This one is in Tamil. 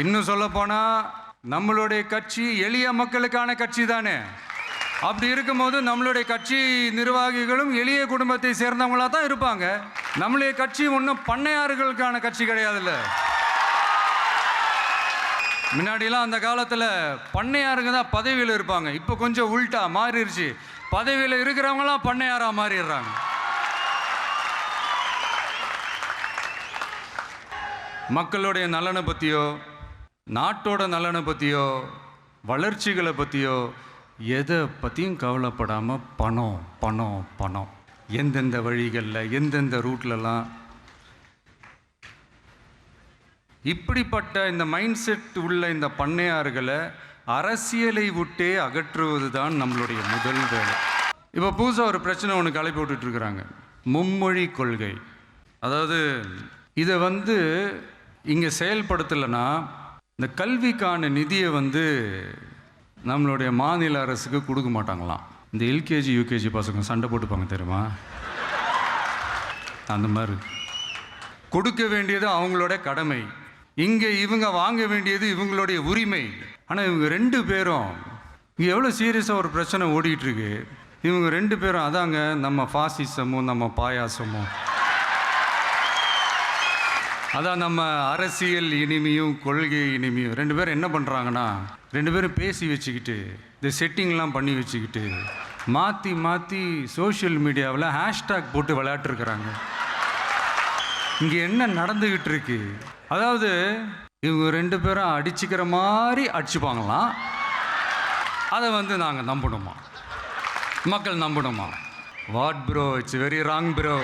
இன்னும் சொல்ல போனா நம்மளுடைய கட்சி எளிய மக்களுக்கான கட்சி தானே. அப்படி இருக்கும்போது நம்மளுடைய கட்சி நிர்வாகிகளும் எளிய குடும்பத்தை சேர்ந்தவங்களா தான் இருப்பாங்க. நம்மளுடைய கட்சி ஒன்றும் பண்ணையாறுகளுக்கான கட்சி கிடையாதுல்ல. முன்னாடிலாம் அந்த காலத்தில் பண்ணையாருங்க தான் பதவியில் இருப்பாங்க. இப்போ கொஞ்சம் உல்ட்டா மாறிடுச்சு பதவியில் இருக்கிறவங்களாம் பண்ணையாராக மாறிடுறாங்க. மக்களுடைய நலனை பற்றியோ நாட்டோட நலனை பற்றியோ வளர்ச்சிகளை பற்றியோ எதை பற்றியும் கவலைப்படாமல் பணம் பணம் பணம். எந்தெந்த வழிகளில் எந்தெந்த ரூட்லலாம் இப்படிப்பட்ட இந்த மைண்ட் செட் உள்ள இந்த பண்ணையார்களை அரசியலை விட்டே அகற்றுவது தான் நம்மளுடைய முதல் வேலை. இப்போ புதுசாக ஒரு பிரச்சனை ஒன்று கிளப்பி விட்டுட்டு இருக்கிறாங்க மும்மொழி கொள்கை. அதாவது இதை வந்து இங்கே செயல்படுத்தலைன்னா இந்த கல்விக்கான நிதியை வந்து நம்மளுடைய மாநில அரசுக்கு கொடுக்க மாட்டாங்களாம். இந்த எல்கேஜி யூகேஜி பசங்க சண்டை போட்டுப்பாங்க தெரியுமா? அந்த மாதிரி. கொடுக்க வேண்டியது அவங்களோட கடமை. இங்கே இவங்க வாங்க வேண்டியது இவங்களுடைய உரிமை. ஆனால் இவங்க ரெண்டு பேரும் இங்கே எவ்வளோ சீரியஸாக ஒரு பிரச்சனை ஓடிட்டுருக்கு இவங்க ரெண்டு பேரும் அதாங்க நம்ம ஃபாசிசமும் நம்ம பாயாசமும். அதான் நம்ம அரசியல் இனிமையும் கொள்கை இனிமையும். ரெண்டு பேரும் என்ன பண்ணுறாங்கன்னா ரெண்டு பேரும் பேசி வச்சுக்கிட்டு இந்த செட்டிங்லாம் பண்ணி வச்சுக்கிட்டு மாற்றி மாற்றி சோஷியல் மீடியாவில் ஹேஷ்டேக் போட்டு விளையாட்டுருக்குறாங்க. இங்கே என்ன நடந்துக்கிட்டு இருக்கு அதாவது இவங்க ரெண்டு பேரும் அடிச்சுக்கிற மாதிரி அடிச்சுப்பாங்களாம். அதை வந்து நாங்கள் நம்பணுமா? மக்கள் நம்பணுமா? What bro it's very wrong bro